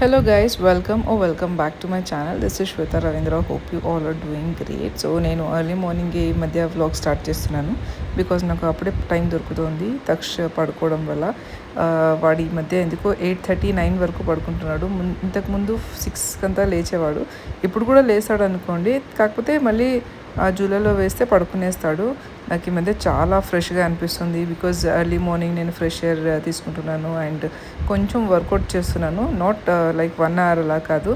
Hello guys welcome oh welcome back to my channel this is Shweta Ravindra hope you all are doing great so నేను early morning ఈ మధ్య vlog start చేస్తున్నాను because నాకు అప్పుడే time దొరుకుతుంది. తక్ష పడుకోవడం వల్ల వాడి ఈ మధ్య ఎందుకో ఎయిట్ థర్టీ నైన్ వరకు పడుకుంటున్నాడు. ఇంతకుముందు సిక్స్ అంతా లేచేవాడు. ఇప్పుడు కూడా లేస్తాడు అనుకోండి కాకపోతే మళ్ళీ ఆ జూలలో వేస్తే పడుకునేస్తాడు. నాకు ఈ మధ్య చాలా ఫ్రెష్గా అనిపిస్తుంది బికాజ్ ఎర్లీ మార్నింగ్ నేను ఫ్రెష్ ఎయిర్ తీసుకుంటున్నాను అండ్ కొంచెం వర్కౌట్ చేస్తున్నాను. నాట్ లైక్ వన్ అవర్ అలా కాదు.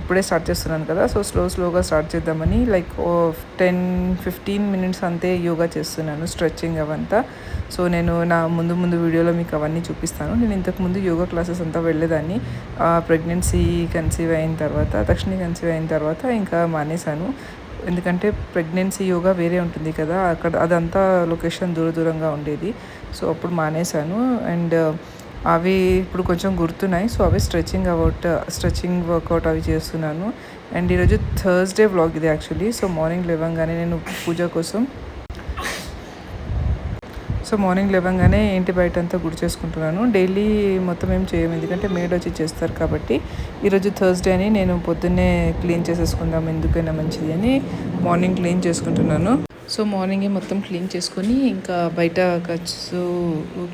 ఇప్పుడే స్టార్ట్ చేస్తున్నాను కదా సో స్లో స్లోగా స్టార్ట్ చేద్దామని లైక్ టెన్ ఫిఫ్టీన్ మినిట్స్ అంతే యోగా చేస్తున్నాను స్ట్రెచ్చింగ్ అవంతా. సో నేను నా ముందు ముందు వీడియోలో మీకు అవన్నీ చూపిస్తాను. నేను ఇంతకుముందు యోగా క్లాసెస్ అంతా వెళ్ళేదాన్ని. ప్రెగ్నెన్సీ కన్సీవ్ అయిన తర్వాత తక్షణ కన్సీవ్ అయిన తర్వాత ఇంకా మానేశాను. ఎందుకంటే ప్రెగ్నెన్సీ యోగా వేరే ఉంటుంది కదా అక్కడ అదంతా లొకేషన్ దూర దూరంగా ఉండేది. సో అప్పుడు మానేశాను. అండ్ అవి ఇప్పుడు కొంచెం గుర్తున్నాయి. సో అవి స్ట్రెచ్చింగ్ అవుట్ స్ట్రెచ్చింగ్ వర్కౌట్ అవి చేస్తున్నాను. అండ్ ఈరోజు థర్స్డే వ్లాగ్ ఇది యాక్చువల్లీ. సో మార్నింగ్ లేవగానే నేను పూజ కోసం సో మార్నింగ్ లేవగానే ఇంటి బయట అంతా గుడి చేసుకుంటున్నాను. డైలీ మొత్తం ఏం చేయము ఎందుకంటే మేడ్ వచ్చి చేస్తారు కాబట్టి. ఈరోజు థర్స్డే అని నేను పొద్దున్నే క్లీన్ చేసేసుకుందాం ఎందుకైనా మంచిది అని మార్నింగ్ క్లీన్ చేసుకుంటున్నాను. సో మార్నింగే మొత్తం క్లీన్ చేసుకొని ఇంకా బయట ఖర్చు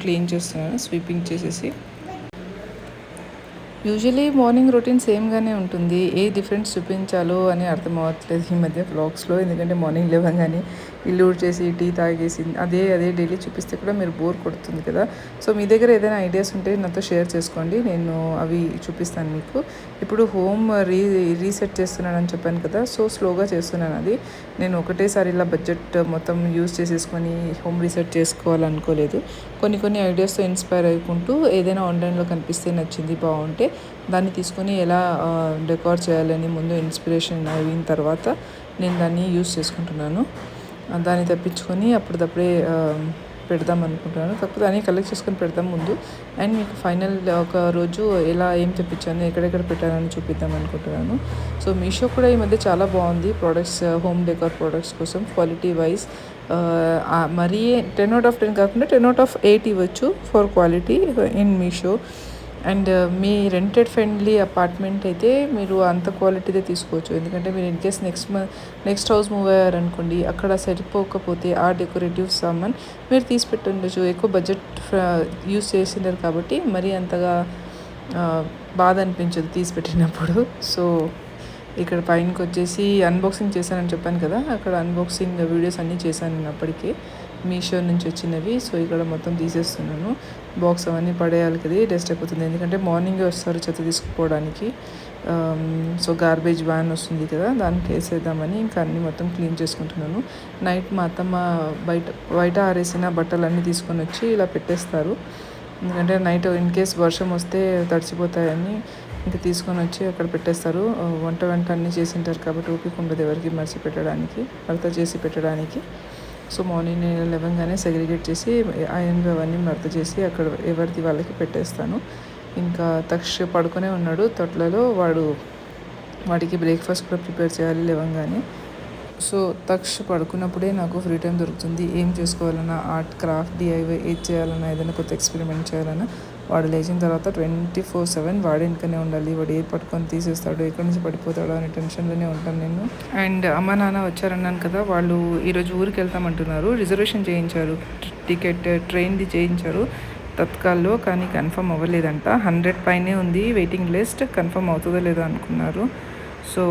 క్లీన్ చేస్తున్నాను స్వీపింగ్ చేసేసి. యూజువలీ మార్నింగ్ రొటీన్ సేమ్గానే ఉంటుంది. ఏ డిఫరెన్స్ చూపించాలో అని అర్థం అవ్వట్లేదు ఈ మధ్య బ్లాగ్స్లో ఎందుకంటే మార్నింగ్ లేవగానే ఇల్లు చేసి టీ తాగేసి అదే అదే డైలీ చూపిస్తే కూడా మీరు బోర్ కొడుతుంది కదా. సో మీ దగ్గర ఏదైనా ఐడియాస్ ఉంటే నాతో షేర్ చేసుకోండి. నేను అవి చూపిస్తాను మీకు. ఇప్పుడు హోమ్ రీ రీసెట్ చేస్తున్నానని చెప్పాను కదా సో స్లోగా చేస్తున్నాను అది. నేను ఒకటేసారి ఇలా బడ్జెట్ మొత్తం యూస్ చేసేసుకొని హోమ్ రీసెట్ చేసుకోవాలనుకోలేదు. కొన్ని కొన్ని ఐడియాస్తో ఇన్స్పైర్ అయ్యుకుంటూ ఏదైనా ఆన్లైన్లో కనిపిస్తే నచ్చింది బాగుంటే దాన్ని తీసుకొని ఎలా డెకార్ చేయాలని ముందు ఇన్స్పిరేషన్ అయిన తర్వాత నేను దాన్ని యూస్ చేసుకుంటున్నాను. దాన్ని తప్పించుకొని అప్పటిదప్పుడే పెడదాం అనుకుంటున్నాను. కాకపోతే అన్నీ కలెక్ట్ చేసుకొని పెడదాం ముందు. అండ్ మీకు ఫైనల్ ఒక రోజు ఎలా ఏం తెప్పించాను ఎక్కడెక్కడ పెట్టానని చూపిద్దాం అనుకుంటున్నాను. సో మీషో కూడా ఈ మధ్య చాలా బాగుంది. ప్రోడక్ట్స్ హోమ్ డెకార్ ప్రోడక్ట్స్ కోసం క్వాలిటీ వైజ్ మరీ టెన్ అవుట్ ఆఫ్ టెన్ కాకుండా టెన్ అవుట్ ఆఫ్ ఎయిట్ ఇవ్వచ్చు for quality in Meesho. And uh, మీ రెంటెడ్ ఫ్రెండ్లీ అపార్ట్మెంట్ అయితే మీరు అంత క్వాలిటీదే తీసుకోవచ్చు. ఎందుకంటే మీరు in case next next house move అయ్యారనుకోండి అక్కడ సరిపోకపోతే ఆ డెకరేటివ్ సామాన్ మీరు తీసి పెట్టుండొచ్చు. ఎక్కువ బడ్జెట్ యూస్ చేసినారు కాబట్టి మరీ అంతగా uh, బాధ అనిపించదు తీసి పెట్టినప్పుడు. సో ఇక్కడ పైనకి వచ్చేసి అన్బాక్సింగ్ చేశానని చెప్పాను కదా అక్కడ అన్బాక్సింగ్ వీడియోస్ అన్నీ చేశాను నేను అప్పటికే. మీషో నుంచి వచ్చినవి. సో ఇక్కడ మొత్తం తీసేస్తున్నాను. బాక్స్ అవన్నీ పడేయాలి కదా డస్ట్ అయిపోతుంది. ఎందుకంటే మార్నింగే వస్తారు చెత్త తీసుకుపోవడానికి. సో గార్బేజ్ వ్యాన్ వస్తుంది కదా దానికి వేసేద్దామని ఇంకా అన్ని మొత్తం క్లీన్ చేసుకుంటున్నాను. నైట్ మా అత్తమ్మ బయట బయట ఆరేసిన బట్టలన్నీ తీసుకొని వచ్చి ఇలా పెట్టేస్తారు. ఎందుకంటే నైట్ ఇన్ కేస్ వర్షం వస్తే తడిచిపోతాయని ఇంకా తీసుకొని వచ్చి అక్కడ పెట్టేస్తారు. వంట వంట అన్నీ చేసింటారు కాబట్టి ఓపిక ఉండదు ఎవరికి మర్చి పెట్టడానికి భర్త చేసి పెట్టడానికి. సో మార్నింగ్ నేను లేవగానే సెగ్రిగేట్ చేసి ఐరన్ అవన్నీ మడత చేసి అక్కడ ఎవరిది వాళ్ళకి పెట్టేస్తాను. ఇంకా తక్ష పడుకునే ఉన్నాడు. తొట్లలో వాడు వాడికి బ్రేక్ఫాస్ట్ కూడా ప్రిపేర్ చేయాలి లేవంగానే. సో తక్ష పడుకున్నప్పుడే నాకు ఫ్రీ టైం దొరుకుతుంది. ఏం చేసుకోవాలన్నా ఆర్ట్ క్రాఫ్ట్ డిఐవై ఏది చేయాలన్నా ఏదైనా కొత్త ఎక్స్పెరిమెంట్ చేయాలన్నా వాడు లేచిన తర్వాత ట్వంటీ ఫోర్ సెవెన్ వాడి వెనుకనే ఉండాలి. వాడు ఏ పట్టుకొని తీసేస్తాడు ఎక్కడి నుంచి పడిపోతాడో అనే టెన్షన్లోనే ఉంటాను నేను. అండ్ అమ్మ నాన్న వచ్చారన్నాను కదా వాళ్ళు ఈరోజు ఊరికి వెళ్తామంటున్నారు. రిజర్వేషన్ చేయించారు. టికెట్ ట్రైన్ది చేయించారు. తత్కాల్లో కానీ కన్ఫర్మ్ అవ్వలేదంట. హండ్రెడ్ పైనే ఉంది వెయిటింగ్ లిస్ట్. కన్ఫర్మ్ అవుతుందో లేదో అనుకున్నారు. సో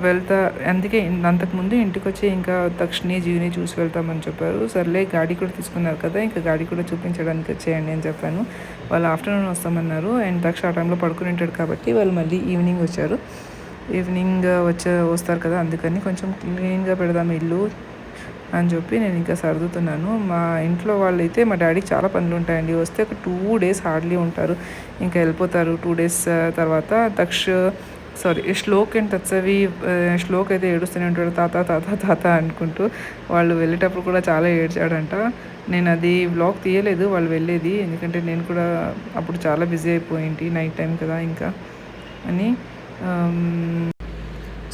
వెళ్తా అందుకే అంతకుముందు ఇంటికి వచ్చి ఇంకా తక్షణి జీవిని చూసి వెళ్తామని చెప్పారు. సర్లే గాడి కూడా తీసుకున్నారు కదా ఇంకా గాడి కూడా చూపించడానికి వచ్చేయండి అని చెప్పాను. వాళ్ళు ఆఫ్టర్నూన్ వస్తామన్నారు. అండ్ తక్ష ఆ టైంలో పడుకుని ఉంటాడు కాబట్టి వాళ్ళు మళ్ళీ ఈవినింగ్ వచ్చారు. ఈవినింగ్ వచ్చే వస్తారు కదా అందుకని కొంచెం క్లీన్గా పెడదాం ఇల్లు అని చెప్పి నేను ఇంకా సర్దుతున్నాను. మా ఇంట్లో వాళ్ళైతే మా డాడీకి చాలా పనులు ఉంటాయండి. వస్తే ఒక టూ డేస్ హార్డ్లీ ఉంటారు. ఇంకా వెళ్ళిపోతారు. టూ డేస్ తర్వాత తక్ష సారీ శ్లోక్ అండ్ తత్సవి శ్లోక్ అయితే ఏడుస్తూనే ఉంటాడు తాత తాత తాత అనుకుంటూ వాళ్ళు వెళ్ళేటప్పుడు కూడా చాలా ఏడ్చాడంట. నేను అది బ్లాగ్ తీయలేదు వాళ్ళు వెళ్ళేది ఎందుకంటే నేను కూడా అప్పుడు చాలా బిజీ అయిపోయింది నైట్ టైం కదా ఇంకా అని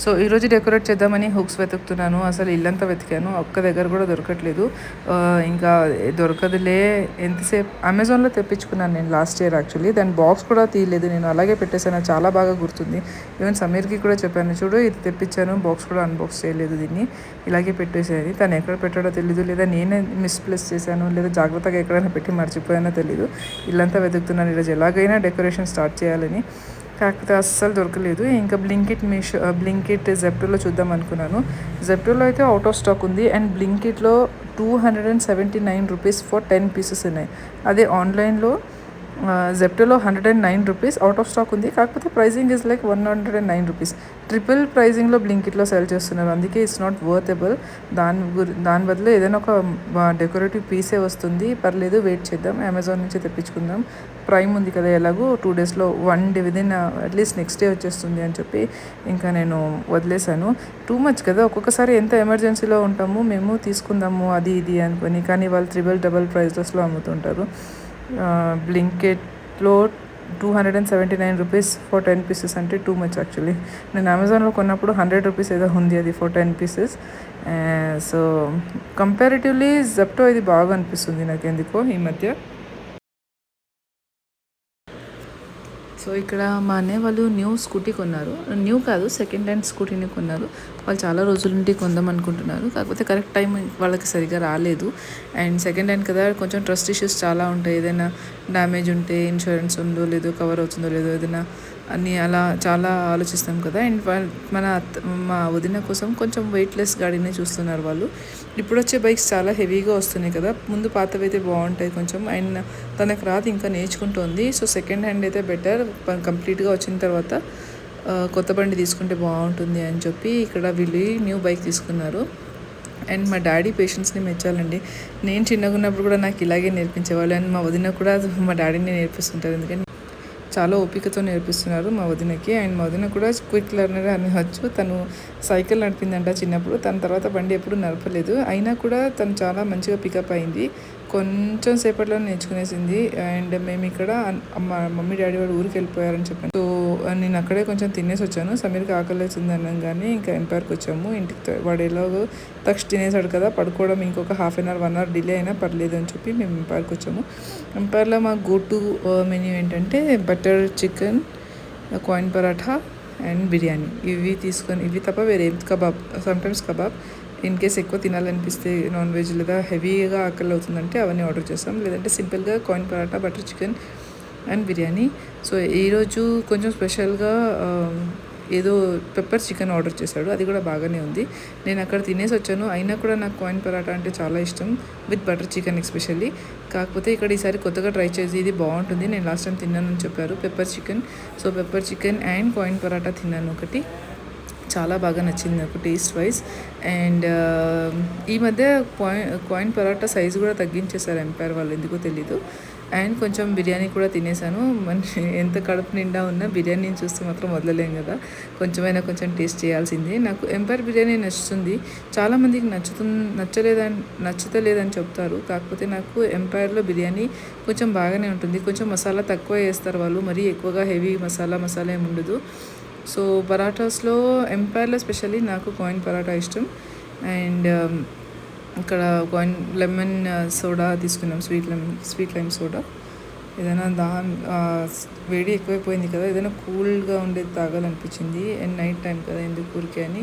సో ఈరోజు డెకరేట్ చేద్దామని హుక్స్ వెతుకుతున్నాను. అసలు ఇల్లంతా వెతికాను. ఒక్క దగ్గర కూడా దొరకట్లేదు. ఇంకా దొరకదులే. ఎంతసేపు? అమెజాన్లో తెప్పించుకున్నాను నేను లాస్ట్ ఇయర్ యాక్చువల్లీ. దాని బాక్స్ కూడా తీయలేదు. నేను అలాగే పెట్టేసాను చాలా బాగా గుర్తుంది. ఈవెన్ సమీర్కి కూడా చెప్పాను. చూడు ఇది తెప్పించాను. బాక్స్ కూడా అన్బాక్స్ చేయలేదు దీన్ని. ఇలాగే పెట్టేసేది. తను ఎక్కడ పెట్టాడో తెలీదు. లేదా నేనే మిస్ప్లేస్ చేశాను. లేదా జాగ్రత్తగా ఎక్కడైనా పెట్టి మర్చిపోయానో తెలీదు. ఇల్లంతా వెతుకుతున్నాను. ఈరోజు ఎలాగైనా డెకరేషన్ స్టార్ట్ చేయాలని. కాకపోతే అస్సలు దొరకలేదు. ఇంకా బ్లింకిట్ మీషో బ్లింకిట్ జెప్టోలో చూద్దాం అనుకున్నాను. జెప్టోలో అయితే అవుట్ ఆఫ్ స్టాక్ ఉంది. And బ్లింకిట్లో two hundred and seventy nine rupees for ten pieces ఉన్నాయి. అదే ఆన్లైన్లో జెప్టోలో hundred and nine rupees out of stock ఉంది. కాకపోతే pricing is like one hundred and nine rupees triple ప్రైజింగ్లో బ్లింకిట్లో సెల్ చేస్తున్నారు. అందుకే ఇట్స్ నాట్ వర్తబుల్ దాని గురి దాని బదులు ఏదైనా ఒక డెకరేటివ్ పీసే వస్తుంది. పర్లేదు వెయిట్ చేద్దాం. అమెజాన్ నుంచి తెప్పించుకుందాం. ప్రైమ్ ఉంది కదా ఎలాగో. టూ డేస్లో one day within at least next day వచ్చేస్తుంది అని చెప్పి ఇంకా నేను వదిలేశాను. టూ మచ్ కదా. ఒక్కొక్కసారి ఎంత ఎమర్జెన్సీలో ఉంటాము మేము తీసుకుందాము అది ఇది అనుకొని. కానీ వాళ్ళు త్రిబుల్ డబల్ ప్రైజెస్లో అమ్ముతుంటారు. బ్లింకెట్లో two hundred and seventy nine rupees for ten pieces అంటే టూ మచ్ యాక్చువల్లీ నేను అమెజాన్లో కొన్నప్పుడు హండ్రెడ్ రూపీస్ ఏదో ఉంది అది for ten pieces so comparatively Zepto ఇది బాగా అనిపిస్తుంది నాకు ఎందుకో ఈ మధ్య. సో ఇక్కడ మా అన్నయ్య వాళ్ళు న్యూ స్కూటీ కొన్నారు. న్యూ కాదు సెకండ్ హ్యాండ్ స్కూటీని కొన్నారు. వాళ్ళు చాలా రోజుల నుండి కొందాం అనుకుంటున్నారు. కాకపోతే కరెక్ట్ టైం వాళ్ళకి సరిగా రాలేదు. అండ్ సెకండ్ హ్యాండ్ కదా కొంచెం ట్రస్ట్ ఇష్యూస్ చాలా ఉంటాయి. ఏదైనా డ్యామేజ్ ఉంటే ఇన్సూరెన్స్ ఉందో లేదో కవర్ అవుతుందో లేదో ఏదైనా అని అలా చాలా ఆలోచిస్తాం కదా. అండ్ మన అత్త- మా వదిన కోసం కొంచెం వెయిట్లెస్ గాడినే చూస్తున్నారు వాళ్ళు. ఇప్పుడు వచ్చే బైక్స్ చాలా హెవీగా వస్తున్నాయి కదా. ముందు పాతవి అయితే బాగుంటాయి కొంచెం. అండ్ తనకు రాదు ఇంకా నేర్చుకుంటుంది. సో సెకండ్ హ్యాండ్ అయితే బెటర్ కంప్లీట్గా వచ్చిన తర్వాత కొత్త బండి తీసుకుంటే బాగుంటుంది అని చెప్పి ఇక్కడ వీళ్ళు న్యూ బైక్ తీసుకున్నారు. అండ్ మా డాడీ పేషెంట్స్ని మెచ్చాలండి. నేను చిన్నగా ఉన్నప్పుడు కూడా నాకు ఇలాగే నేర్పించేవాళ్ళు. అండ్ మా వదిన కూడా మా డాడీని నేర్పిస్తుంటారు. ఎందుకంటే చాలా ఓపికతో నేర్పిస్తున్నారు మా వదినకి. అండ్ మా వదిన కూడా క్విక్ లెర్నర్ అనవచ్చు తను సైకిల్ నడిపిందంట చిన్నప్పుడు. తన తర్వాత బండి ఎప్పుడు నడపలేదు. అయినా కూడా తను చాలా మంచిగా పికప్ అయింది. కొంచెం సేపట్లో నేర్చుకునేసింది అండ్ మేము ఇక్కడ మా మమ్మీ డాడీ వాడు ఊరికి వెళ్ళిపోయారని చెప్పాను. సో నేను అక్కడే కొంచెం తినేసి వచ్చాను. సమీర్కి ఆకలి వేసింది అనగానే ఇంకా ఎంపైర్కి వచ్చాము. ఇంటికి త- వాడు ఎలాగో తక్ష తినేసాడు కదా పడుకోవడం ఇంకొక half an hour one hour delay అయినా పర్లేదు అని చెప్పి మేము ఎంపైర్కి వచ్చాము. ఎంపైర్లో మా గో టు మెన్యూ ఏంటంటే butter chicken coin paratha and biryani. ఇవి తీసుకొని ఇవి తప్ప వేరే kebab sometimes kebab. In case ఎక్కువ తినాలనిపిస్తే నాన్ వెజ్ లేదా హెవీగా ఆకలి అవుతుందంటే అవన్నీ ఆర్డర్ చేస్తాం. లేదంటే సింపుల్గా coin paratha butter chicken and biryani. So ఈరోజు కొంచెం స్పెషల్గా ఏదో పెప్పర్ చికెన్ ఆర్డర్ చేశాడు. అది కూడా బాగానే ఉంది. నేను అక్కడ తినేసి వచ్చాను. అయినా కూడా నాకు కాయిన్ పరాటా అంటే చాలా ఇష్టం. విత్ బటర్ చికెన్ ఎస్పెషల్లీ కాకపోతే ఇక్కడ ఈసారి కొత్తగా ట్రై చేసి ఇది బాగుంటుంది. నేను లాస్ట్ టైం తిన్నానని చెప్పారు. Pepper chicken so pepper chicken and coin paratha తిన్నాను ఒకటి. చాలా బాగా నచ్చింది నాకు టేస్ట్ వైజ్ అండ్ ఈ మధ్య కాయిన్ కాయిన్ పరాటా సైజు కూడా తగ్గించేశారు ఎంపైర్ వాళ్ళు ఎందుకో తెలీదు. అండ్ కొంచెం బిర్యానీ కూడా తినేసాను మన ఎంత కడుపు నిండా ఉన్నా బిర్యానీని చూస్తే మాత్రం వదలలేం కదా. కొంచెమైనా కొంచెం టేస్ట్ చేయాల్సిందే. నాకు ఎంపైర్ బిర్యానీ నచ్చుతుంది. చాలామందికి నచ్చుతు నచ్చలేదని నచ్చుతలేదని చెప్తారు. కాకపోతే నాకు ఎంపైర్లో బిర్యానీ కొంచెం బాగానే ఉంటుంది. కొంచెం మసాలా తక్కువ వేస్తారు వాళ్ళు. మరీ ఎక్కువగా హెవీ మసాలా మసాలా ఏమి ఉండదు. సో పరాటాస్లో ఎంపైర్లో స్పెషల్లీ నాకు కాయిన్ పరాటా ఇష్టం. అండ్ um, ఇక్కడ కాయిన్ లెమన్ సోడా తీసుకున్నాం sweet lemon sweet lime soda ఏదైనా దా వేడి ఎక్కువైపోయింది కదా ఏదైనా కూల్గా ఉండేది తాగాలనిపించింది. అండ్ నైట్ టైం కదా ఎందుకు ఊరికే అని.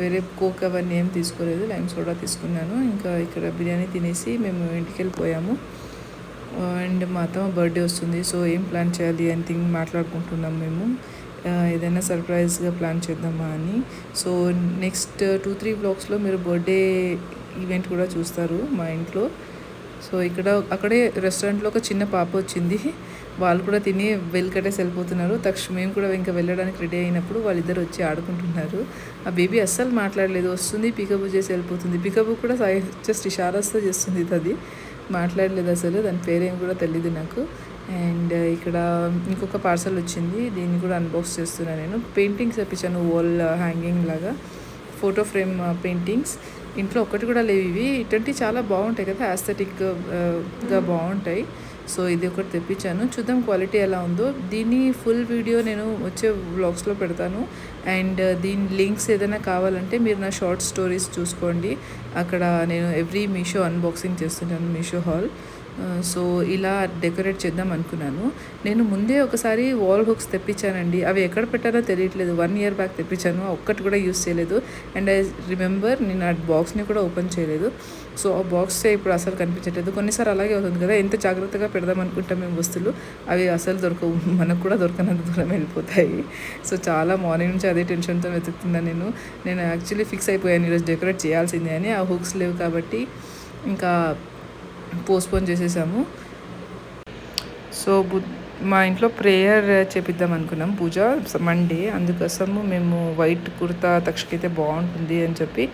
వేరే కోక్ అవన్నీ ఏం తీసుకోలేదు లైమ్ సోడా తీసుకున్నాను. ఇంకా ఇక్కడ బిర్యానీ తినేసి మేము ఇంటికి వెళ్ళిపోయాము అండ్ మా అత్తమ్మ బర్త్డే వస్తుంది సో ఏం ప్లాన్ చేయాలి అని థింగ్ మాట్లాడుకుంటున్నాం మేము. ఏదైనా సర్ప్రైజ్గా ప్లాన్ చేద్దామా అని. సో నెక్స్ట్ టూ త్రీ బ్లాగ్స్లో మీరు బర్త్డే ఈవెంట్ కూడా చూస్తారు మా ఇంట్లో. సో ఇక్కడ అక్కడే రెస్టారెంట్లో ఒక చిన్న పాప వచ్చింది. వాళ్ళు కూడా తిని వెళ్ళి వెళ్ళిపోతున్నారు. తక్షణ మేము కూడా ఇంకా వెళ్ళడానికి రెడీ అయినప్పుడు వాళ్ళిద్దరు వచ్చి ఆడుకుంటున్నారు. ఆ బేబీ అస్సలు మాట్లాడలేదు. వస్తుంది పికప్ చేసి వెళ్ళిపోతుంది. పికప్ కూడా జస్ట్ ఇషారాస్తో చేస్తుంది అది మాట్లాడలేదు అసలు. దాని పేరేం కూడా తెలియదు నాకు. అండ్ ఇక్కడ ఇంకొక పార్సల్ వచ్చింది. దీన్ని కూడా అన్బాక్స్ చేస్తున్నాను నేను. పెయింటింగ్స్ తెప్పించాను వాల్ హ్యాంగింగ్ లాగా. ఫోటో ఫ్రేమ్ పెయింటింగ్స్ ఇంట్లో ఒక్కటి కూడా లేవు ఇవి. ఇటువంటి చాలా బాగుంటాయి కదా యాస్థెటిక్గా బాగుంటాయి. సో ఇది ఒకటి తెప్పించాను. చూద్దాం క్వాలిటీ ఎలా ఉందో. దీని ఫుల్ వీడియో నేను వచ్చే వ్లాగ్స్లో పెడతాను. అండ్ దీని లింక్స్ ఏదైనా కావాలంటే మీరు నా షార్ట్ స్టోరీస్ చూసుకోండి. అక్కడ నేను ఎవ్రీ మీషో అన్బాక్సింగ్ చేస్తుంటాను మీషో హాల్ సో ఇలా డెకరేట్ చేద్దాం అనుకున్నాను. నేను ముందే ఒకసారి వాల్ హుక్స్ తెప్పించానండి. అవి ఎక్కడ పెట్టారో తెలియట్లేదు. వన్ ఇయర్ బ్యాక్ తెప్పించాను. ఒక్కటి కూడా యూస్ చేయలేదు. అండ్ ఐ రిమెంబర్ నేను ఆ బాక్స్ని కూడా ఓపెన్ చేయలేదు. సో ఆ బాక్స్ ఇప్పుడు అసలు కనిపించట్లేదు. కొన్నిసార్లు అలాగే అవుతుంది కదా. ఎంత జాగ్రత్తగా పెడదాం అనుకుంటాం మేము వస్తువులు? అవి అసలు దొరకవు. మనకు కూడా దొరకనంత దూరం వెళ్ళిపోతాయి. సో చాలా మార్నింగ్ నుంచి అదే టెన్షన్తో వెతుకుతున్నాను నేను. నేను యాక్చువల్లీ ఫిక్స్ అయిపోయాను. ఈరోజు డెకరేట్ చేయాల్సిందే అని. ఆ హుక్స్ లేవు కాబట్టి ఇంకా పోస్ట్పోన్ చేసేసాము. సో మా ఇంట్లో ప్రేయర్ చేపిద్దాం అనుకున్నాం. పూజ మండే అందుకోసము మేము వైట్ కుర్తా తక్షకైతే బాగుంటుంది అని చెప్పి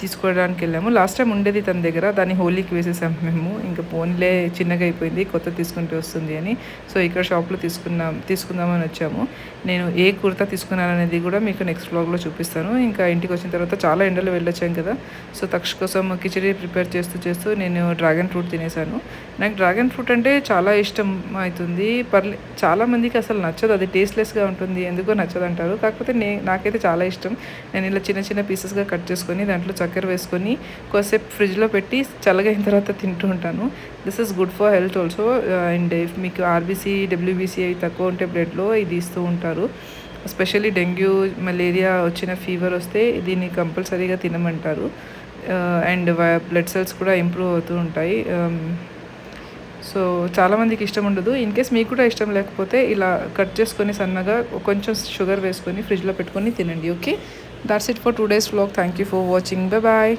తీసుకోవడానికి వెళ్ళాము. లాస్ట్ టైం ఉండేది తన దగ్గర. దాన్ని హోలీకి వేసేసాం మేము. ఇంకా ఫోన్లే చిన్నగా అయిపోయింది. కొత్త తీసుకుంటే వస్తుంది అని. సో ఇక్కడ షాప్లో తీసుకున్నాం తీసుకుందామని వచ్చాము. నేను ఏ కుర్తా తీసుకున్నాను అనేది కూడా మీకు నెక్స్ట్ బ్లాగ్లో చూపిస్తాను. ఇంకా ఇంటికి వచ్చిన తర్వాత చాలా ఎండలు వెళ్ళొచ్చాం కదా. సో తక్ష కోసం కిచడీ ప్రిపేర్ చేస్తూ చేస్తూ నేను డ్రాగన్ ఫ్రూట్ తినేసాను. నాకు డ్రాగన్ ఫ్రూట్ అంటే చాలా ఇష్టం అవుతుంది. పర్లే చాలా మందికి అసలు నచ్చదు. అది టేస్ట్లెస్గా ఉంటుంది. ఎందుకో నచ్చదు అంటారు కాకపోతే నే నాకైతే చాలా ఇష్టం. నేను ఇలా చిన్న చిన్న పీసెస్గా కట్ చేసుకొని దాంట్లో చక్కెర వేసుకొని కొద్దిసేపు ఫ్రిడ్జ్లో పెట్టి చల్లగైన తర్వాత తింటూ ఉంటాను. This is good for health also and if మీకు ఆర్బీసీ డబ్ల్యూబీసీ అవి తక్కువ ఉంటే బ్లడ్లో ఇది ఇస్తూ ఉంటారు. ఎస్పెషల్లీ డెంగ్యూ మలేరియా వచ్చిన ఫీవర్ వస్తే దీన్ని కంపల్సరీగా తినమంటారు. అండ్ బ్లడ్ సెల్స్ కూడా ఇంప్రూవ్ అవుతూ ఉంటాయి. Um, సో చాలామందికి ఇష్టం ఉండదు. ఇన్ కేస్ మీకు కూడా ఇష్టం లేకపోతే ఇలా కట్ చేసుకొని సన్నగా కొంచెం షుగర్ వేసుకొని ఫ్రిడ్జ్లో పెట్టుకొని తినండి okay that's it for today's vlog. Thank you for watching. Bye bye